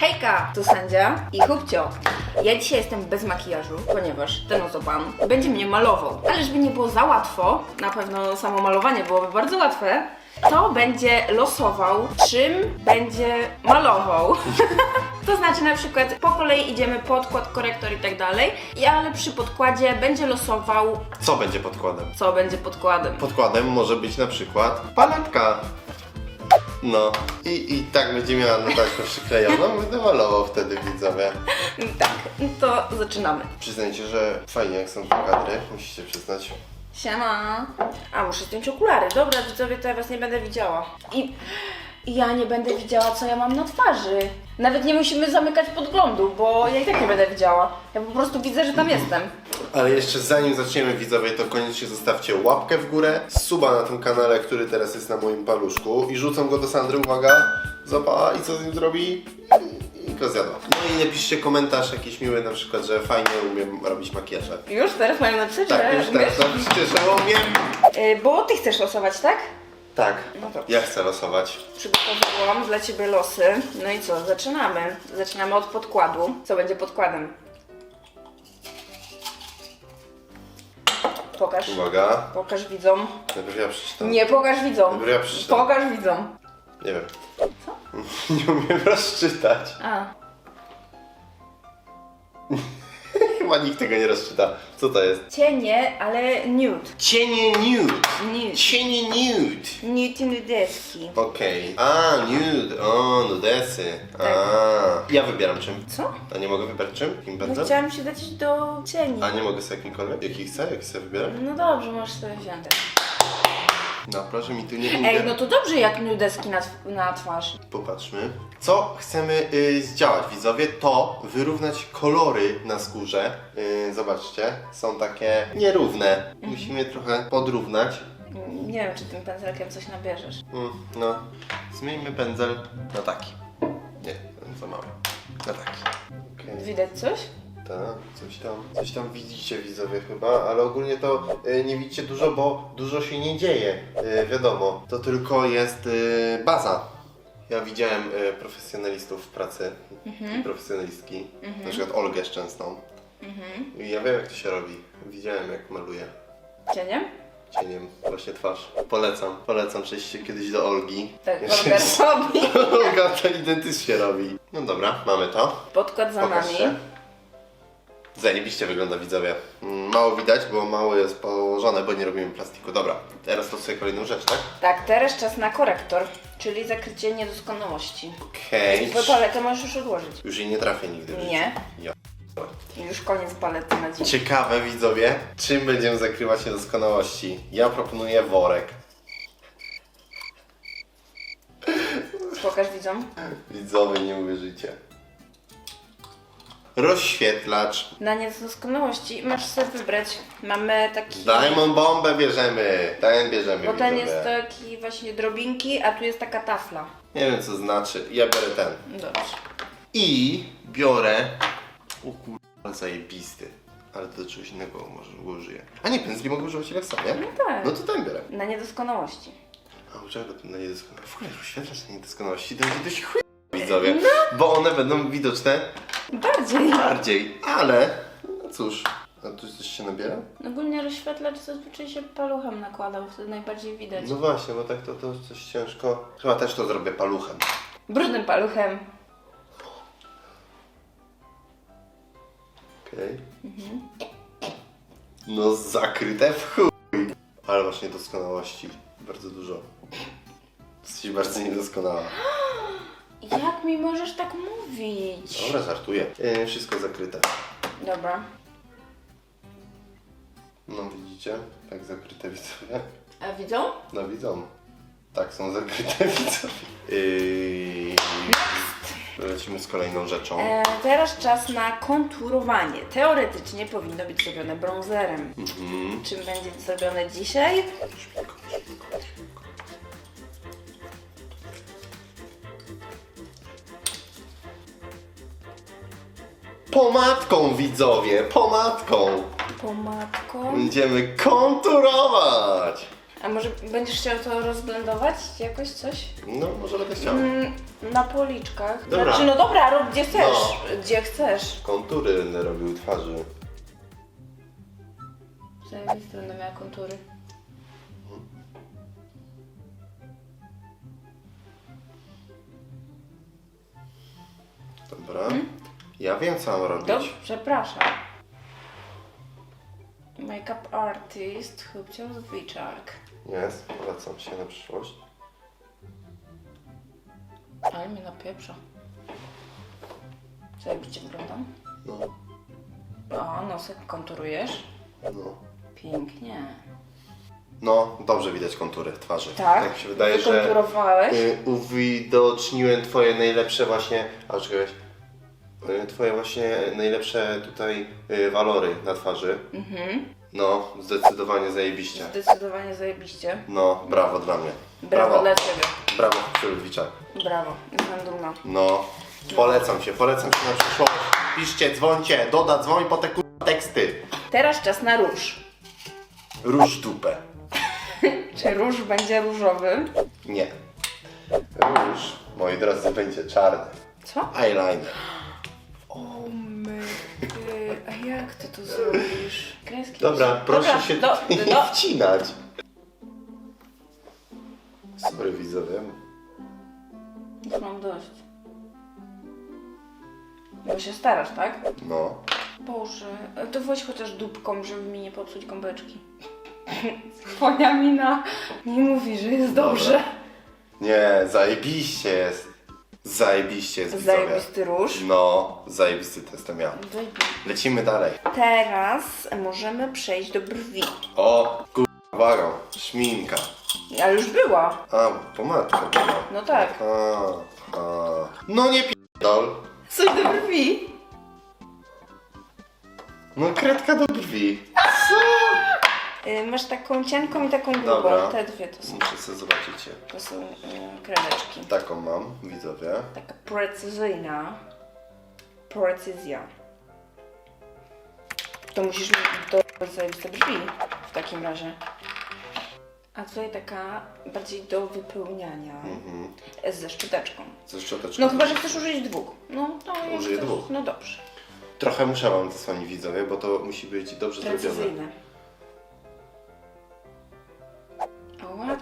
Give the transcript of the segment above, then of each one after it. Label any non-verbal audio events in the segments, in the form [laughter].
Hejka, tu sędzia i Hubcio. Ja dzisiaj jestem bez makijażu, ponieważ ten oto pan będzie mnie malował. Ale żeby nie było za łatwo, na pewno samo malowanie byłoby bardzo łatwe, to będzie losował, czym będzie malował. [laughs] To znaczy na przykład po kolei idziemy podkład, korektor i tak dalej, i ale przy podkładzie będzie losował, Co będzie podkładem? co będzie podkładem. Podkładem może być na przykład paletka. No. I, i tak będzie miała na taśmę przyklejoną, będę malował wtedy widzowie. Tak, to zaczynamy. Przyznajcie, że fajnie jak są te kadry, musicie przyznać. Siema. A, muszę zdjąć okulary. Dobra, widzowie, to ja was nie będę widziała. I ja nie będę widziała, co ja mam na twarzy. Nawet nie musimy zamykać podglądu, bo ja i tak nie będę widziała. Ja po prostu widzę, że tam jestem. Ale jeszcze zanim zaczniemy widzowie, to koniecznie zostawcie łapkę w górę, suba na tym kanale, który teraz jest na moim paluszku i rzucam go do Sandry, uwaga, zapa i co z nim zrobi? I go zjada. No i napiszcie komentarz jakiś miły, na przykład, że fajnie umiem robić makijaże. Już teraz mają napisać, Tak, że już teraz napiszcie, że umiem. Y, Bo ty chcesz losować, tak? Tak, No ja chcę losować. Przygotowałam dla ciebie losy. No i co, zaczynamy. Zaczynamy od podkładu. Co będzie podkładem? Pokaż. Uwaga, Pokaż widzom. najpierw ja przeczytam. Nie pokaż widzom. Dobra, ja przeczytam. Pokaż widzom. Nie wiem. Co? [laughs] Nie umiem rozczytać. A, Chyba nikt tego nie rozczyta. Co to jest? cienie, ale nude. Cienie nude. Nude. Cienie nude. Nude nudeski. Okej. A, nude. O, nudesy. A. Ja wybieram czym. Co? A nie mogę wybrać czym? Kim No będę? chciałam się dać do cieni. A nie mogę sobie jakimkolwiek? Jaki chcę? Jaki chcę wybierać? No dobrze, możesz sobie wziąć. No, proszę mi tu nie Ej, no to dobrze jak nudeski na, tw- na twarz. Popatrzmy. Co chcemy y, zdziałać, widzowie? To wyrównać kolory na skórze. Y, zobaczcie, są takie nierówne. Musimy je trochę podrównać. Nie wiem, czy tym pędzelkiem coś nabierzesz. Mm, no, zmieńmy pędzel na taki. Nie, ten za mały. Na taki. Okej. Widać coś? Tak, coś tam, coś tam widzicie widzowie chyba, ale ogólnie to y, nie widzicie dużo, bo dużo się nie dzieje, y, wiadomo. To tylko jest y, baza. Ja widziałem y, profesjonalistów w pracy i profesjonalistki, na przykład Olgę Szczęsną. I ja wiem jak to się robi. Widziałem jak maluje Cieniem? cieniem właśnie twarz. Polecam, polecam przejście kiedyś do Olgi. Tak, Jeszcze Olga jest- [laughs] robi. Olga to identycznie robi. No dobra, mamy to. Podkład za Pokażcie. nami. Zajebiście wygląda widzowie. Mm, Mało widać, bo mało jest położone, bo nie robimy plastiku. Dobra, teraz to sobie kolejną rzecz, tak? Tak, teraz czas na korektor, czyli zakrycie niedoskonałości. Okej. Twoją paletę możesz już odłożyć. Już jej nie trafię nigdy w życiu. Nie. Ja. Już koniec palety na dziś. Ciekawe widzowie, czym będziemy zakrywać niedoskonałości. Ja proponuję worek. Pokaż widzom. Widzowie, nie uwierzycie. Rozświetlacz. Na niedoskonałości masz sobie wybrać. Mamy taki... Diamond bombę bierzemy. Ten bierzemy Bo ten widzowie. jest taki właśnie drobinki, a tu jest taka tafla. Nie wiem co znaczy. Ja biorę ten. Dobrze. I biorę. O kur... ale zajebisty. Ale to do czegoś innego może użyję. A nie, pędzli mogę używać ile chcę, nie? No tak. No to ten biorę. Na niedoskonałości. A uczego na niedoskonałości. W ogóle rozświetlacz na niedoskonałości to będzie dość chuj widzowie. Bo one będą widoczne Bardziej. bardziej. Ale, no cóż. A tu coś się nabiera? Ogólnie rozświetlacz zazwyczaj się paluchem nakłada, bo wtedy najbardziej widać. No właśnie, bo tak to, to coś ciężko. Chyba też to zrobię paluchem. Brudnym paluchem. Okej. No zakryte w chuj. Ale masz niedoskonałości. Bardzo dużo. Jesteś bardzo niedoskonała. Jak mi możesz tak mówić? Dobra, żartuję. Yy, wszystko zakryte. Dobra. No widzicie? Tak zakryte widzowie. A widzą? No widzą. Tak są zakryte [laughs] widzowie. Yy... Lecimy z kolejną rzeczą. E, teraz czas na konturowanie. Teoretycznie powinno być zrobione bronzerem. Mhm. Czym będzie zrobione dzisiaj? Pomadką widzowie, pomadką. Pomadką. Będziemy konturować. A może będziesz chciał to rozblendować jakoś coś? No, może będę chciał. Mm, na policzkach. Dobra. Znaczy, no dobra, rób gdzie chcesz. No. Gdzie chcesz. Kontury będę robił twarzy. Zajebiste będę miała kontury. Dobra. Ja wiem, co mam robić. Dobrze, przepraszam. Makeup artist, Chybcio Zwiczak. Jest, polecam się na przyszłość. Ale mnie napieprza. Zajebiście wyglądam. No, O, nosek konturujesz. no. Pięknie. No, dobrze widać kontury twarzy. Tak? mi się wydaje, że Wykonturowałeś? y, uwidoczniłem twoje najlepsze właśnie... A, czekaj. Y, Twoje właśnie najlepsze tutaj y, walory na twarzy. Mhm. No, zdecydowanie zajebiście. Zdecydowanie zajebiście. No, brawo dla mnie. Brawo, dla Ciebie. Brawo, Ludwiczak. Brawo. Jestem dumna. No, polecam się, polecam się na przyszłość. Piszcie, dzwońcie, doda, dzwoń po te teksty. Teraz czas na róż. Róż dupę. [laughs] Czy róż będzie różowy? Nie. Róż, moi drodzy, będzie czarny. Co? Eyeliner. O my, ty, a jak ty to zrobisz? Kreski Dobra, proszę Dobra, się do, nie do, wcinać. Sorry widzowie. Już mam dość. Bo się starasz, tak? No. Boże, to weź chociaż dupką, żeby mi nie popsuć gąbeczki. Twoja mina nie mówi, że jest Dobra. dobrze. Nie, zajebiście jest. Zajebiście jest widzowie. Zajebisty róż. No, zajebisty to jestem ja. Wyjmij. Lecimy dalej. Teraz możemy przejść do brwi. O, kurwa, szminka. Ale już była. A, pomadka była. No tak. A, a. No nie p***dol. Coś do brwi. No kredka do brwi. Co? Y, masz taką cienką i taką grubą. Dobra. Te dwie to są, Muszę sobie zobaczyć. je. to są y, kredeczki. Taką mam, widzowie. Taka precyzyjna. Precyzja. To musisz mieć do zajebiste brwi w takim razie. A tutaj taka bardziej do wypełniania Mhm. ze szczoteczką. Ze szczoteczką. No chyba, że chcesz użyć dwóch. No, jak Użyję dwóch. No dobrze. Trochę muszę wam zasłonić widzowie, bo to musi być dobrze zrobione. Precyzyjne.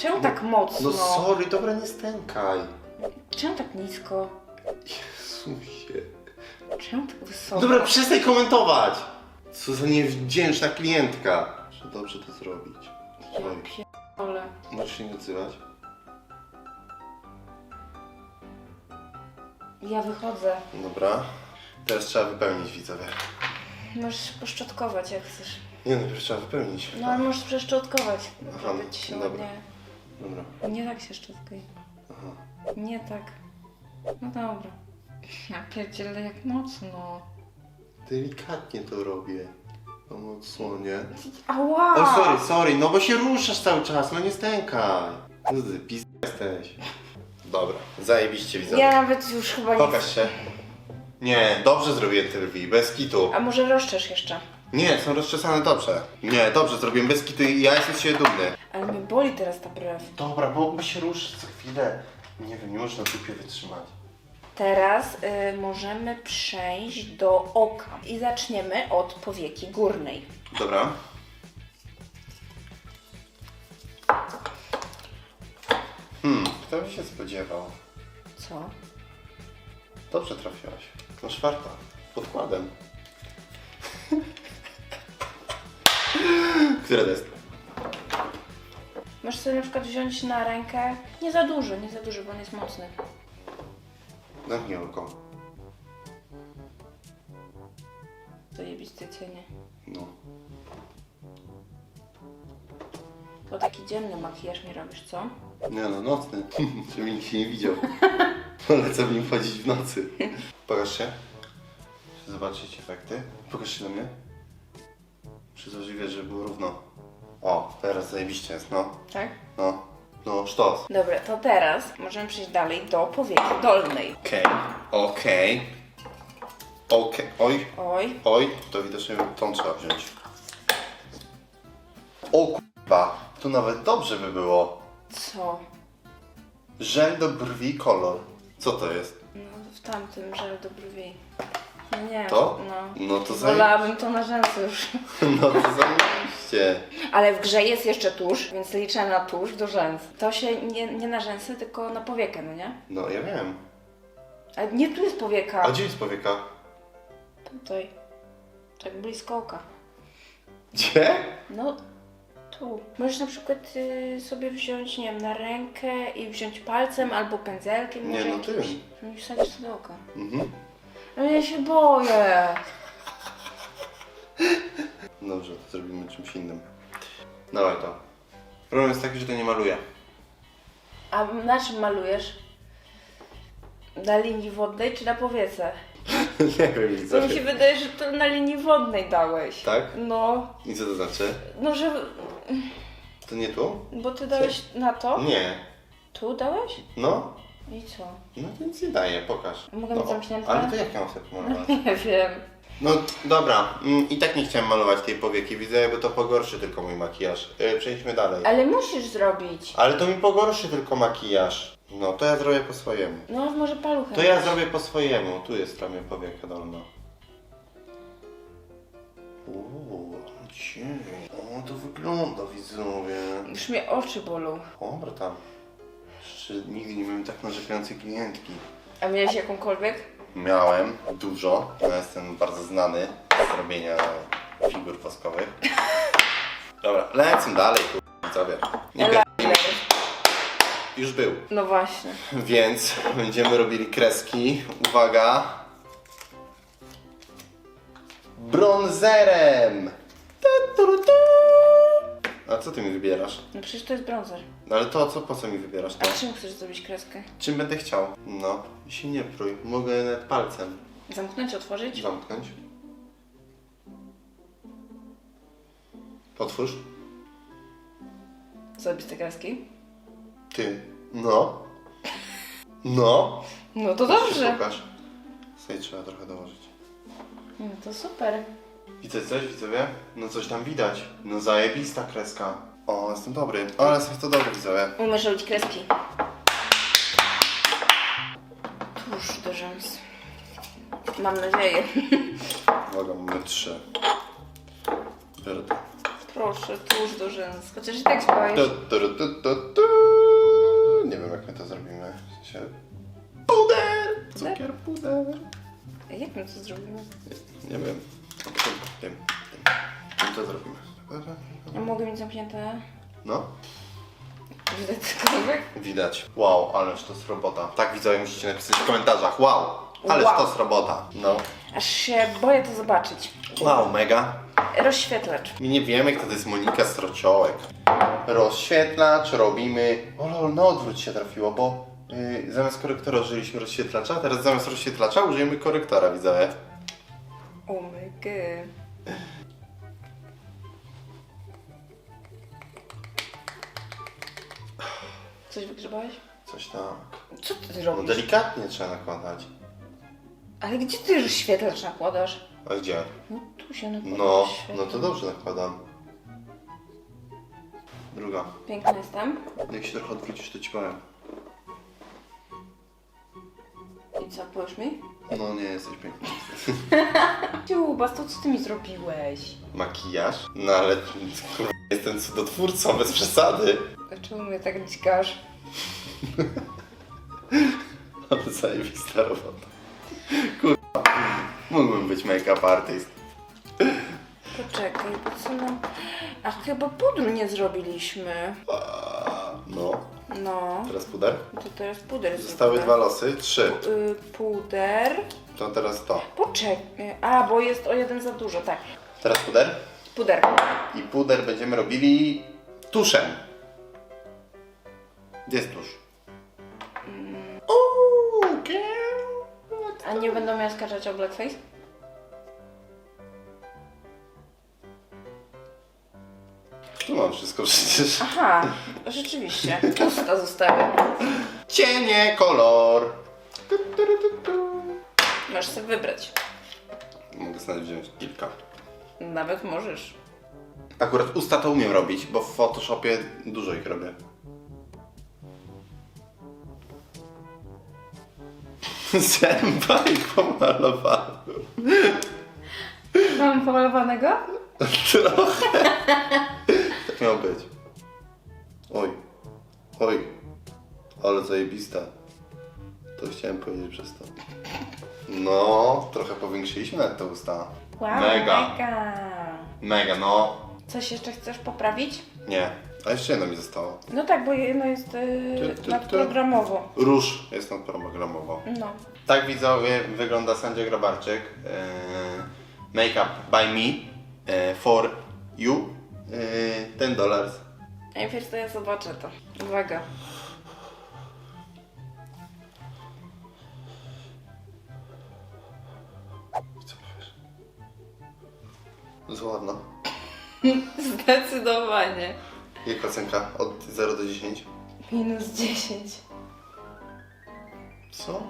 Czemu tak mocno? No sorry, dobra, nie stękaj. Czemu tak nisko? Jezusie. Czemu tak wysoko? Dobra, przestań komentować! Co za niewdzięczna klientka. Muszę dobrze to zrobić. Ja pierdolę. możesz się nie odzywać? Ja wychodzę. Dobra. Teraz trzeba wypełnić widzowie. Możesz poszczotkować jak chcesz. Nie, najpierw trzeba wypełnić. No ale możesz przeszczotkować. Aha, ci się dobra. ładnie... Dobra. Nie tak się szczotkaj. Aha. Nie tak. No dobra. Ja pierdzielę jak mocno. Delikatnie to robię. No mocno, nie? Ała! O, sorry, sorry, no bo się ruszasz cały czas, no nie stękaj. No ty pis jesteś. Dobra, zajebiście widzowie. Ja nawet już chyba nie... Pokaż się. Nie, dobrze zrobiłem te brwi, bez kitu. A może rozczesz jeszcze? Nie, są rozczesane dobrze. Nie, dobrze zrobiłem, bez kitu i ja jestem z siebie dumny. Ale mnie boli teraz ta brew. Dobra, bo by się ruszyć co chwilę. Nie wiem, nie można dupie wytrzymać. Teraz y, możemy przejść do oka. I zaczniemy od powieki górnej. Dobra. Hmm, kto by się spodziewał? Co? Dobrze trafiłaś. No czwarta. Podkładem. Które to jest? Możesz sobie na przykład wziąć na rękę. Nie za dużo, nie za dużo, bo on jest mocny. Zamknij oko. Zajebiste cienie. No. To taki dzienny makijaż mi robisz, co? Nie no, nocny. [laughs] Żeby nikt się nie widział. [laughs] Polecam w nim chodzić w nocy. Pokaż się. Zobaczyć efekty. Pokaż się na mnie. Przyzwoźliwie, żeby było równo. O, teraz zajebiście jest, no. Tak? No. No, sztos. Dobra, to teraz możemy przejść dalej do powieki dolnej. Okej. Okej. Okej. Oj. Oj, Oj, to widocznie tą trzeba wziąć. O kurwa. Tu nawet dobrze by było. Co? Żel do brwi kolor. Co to jest? No w tamtym żel do brwi. No nie, To? no. No to zajebiście. Wolałabym to na rzęsy już. [laughs] No to zajebiście. Ale w grze jest jeszcze tusz, więc liczę na tusz do rzęs. To się nie, nie na rzęsy, tylko na powiekę, no nie? No ja wiem. Ale nie tu jest powieka. A gdzie jest powieka? Tutaj. Tak blisko oka. Gdzie? No, tu. Możesz na przykład y, sobie wziąć, nie wiem, na rękę i wziąć palcem albo pędzelkiem. Nie, może no jakimś, tym. No i wsadzisz do oka. Mhm. Ale ja się boję. Dobrze, to zrobimy czymś innym. Dawaj to. Problem jest taki, że to nie maluje. A na czym malujesz? Na linii wodnej czy na powiece? [laughs] nie wiem, Bo mi się wydaje, że to na linii wodnej dałeś. Tak? No, I co to znaczy? no że... To nie tu? Bo ty dałeś na to? Nie. Tu dałeś? No? I co? No to nic nie daje, pokaż. Mogę no, mieć zamknięte? Ale to jak ja mam sobie pomalować? [laughs] Nie wiem. No dobra, mm, i tak nie chciałem malować tej powieki, widzę, bo to pogorszy tylko mój makijaż. Yy, przejdźmy dalej. Ale musisz zrobić. Ale to mi pogorszy tylko makijaż. No to ja zrobię po swojemu. No, może paluchem. To ja zrobię po swojemu. Tu jest prawie powieka dolna. Uuu, cień. O, to wygląda, widzowie. Już mnie oczy bolą. Dobra tam. Jeszcze nigdy nie miałem tak narzekającej klientki. A miałeś jakąkolwiek? Miałem dużo. Ja jestem bardzo znany z robienia figur woskowych. [laughs] Dobra, lecę dalej, kur... widzowie. Nie Ela- pierdolimy. Już był. No właśnie. Więc będziemy robili kreski. Uwaga. Bronzerem. Tu, tu, tu. A co ty mi wybierasz? No przecież to jest bronzer. No ale to co, po co mi wybierasz A to? czym chcesz zrobić kreskę? Czym będę chciał? No, się nie prój. Mogę nawet palcem Zamknąć, otworzyć? zamknąć. Otwórz. Zrobić te kreski? Ty. No. No. No to Się dobrze. Pokaż. Sobie trzeba trochę dołożyć. No to super. Widzę coś, widzowie? No coś tam widać. No zajebista kreska. O, jestem dobry. Ale jestem to dobry, widzowie. Umiesz robić kreski. Tuż do rzęs. Mam nadzieję. [laughs] Uwaga, mamy trzy. Biorę to. Proszę, tuż do rzęs. Chociaż i tak spałeś. Tu, tu, tu, tu, tu. Nie wiem, jak my to zrobimy. W sensie... Puder! Cukier, puder. Jak my to zrobimy? Nie wiem. Tym, tym, tym. To zrobimy. A mogę mieć zamknięte? No, Widać cokolwiek? widać. Wow, ależ to jest robota. Tak, widzowie, musicie napisać w komentarzach. Wow, ależ Wow. to jest robota. No. Aż się boję to zobaczyć. Wow, mega. Rozświetlacz. My nie wiemy, kto to jest Monika Strociołek. Rozświetlacz robimy. O lol, na odwrót się trafiło, bo yy, zamiast korektora użyliśmy rozświetlacza, a teraz zamiast rozświetlacza użyjemy korektora, widzowie. Oh my god. Coś wygrzebałeś? Coś tak. Co ty No robisz? delikatnie trzeba nakładać. Ale gdzie ty rozświetlacz nakładasz? A gdzie? No tu się nakłada No, no to dobrze nakładam. Druga. Piękny jestem. Jak się trochę odwrócisz, to ci powiem. I co, powiesz mi? No nie jesteś piękny. [laughs] Ciubas, to co ty mi zrobiłeś? Makijaż? No ale kurwa, jestem cudotwórcą, bez przesady. Dlaczego mnie tak dźgasz? [laughs] Ale zajebista robota. Kurwa. Mógłbym być make-up artist. Poczekaj, po co nam... A chyba pudru nie zrobiliśmy. No, No, teraz puder. to jest puder. Zostały dwa losy, trzy. Y, puder. To teraz to. Poczekaj. A, bo jest o jeden za dużo, tak. Teraz puder. Puder. I puder będziemy robili tuszem. Gdzie jest tusz? Uuu, girl. A nie będą miał skarżać o blackface? Tu mam wszystko przecież. Aha, rzeczywiście. Usta zostawię. Cienie, kolor. Tu, tu, tu, tu. Masz sobie wybrać. Mogę sobie wziąć kilka. Nawet możesz. Akurat usta to umiem robić, bo w Photoshopie dużo ich robię. [laughs] Zęba i pomalowany. Mam pomalowanego? Trochę. Tak miało być. Oj. Oj. Ale zajebista. To chciałem powiedzieć przez to. No, trochę powiększyliśmy nawet te usta. Wow, Mega. mega. Mega, no. Coś jeszcze chcesz poprawić? Nie. A jeszcze jedno mi zostało. No tak, bo jedno jest yy, Ty, ty, nadprogramowo. Róż jest nadprogramowo. No. Tak widzowie wygląda Sandzia Grabarczyk. Eee, make up by me. Eee, for you. Eee, 10 dollars. Najpierw to ja zobaczę to. Uwaga. Co powiesz? [laughs] Zdecydowanie. Jaka ocenka? Od 0 do 10? Minus 10. Co?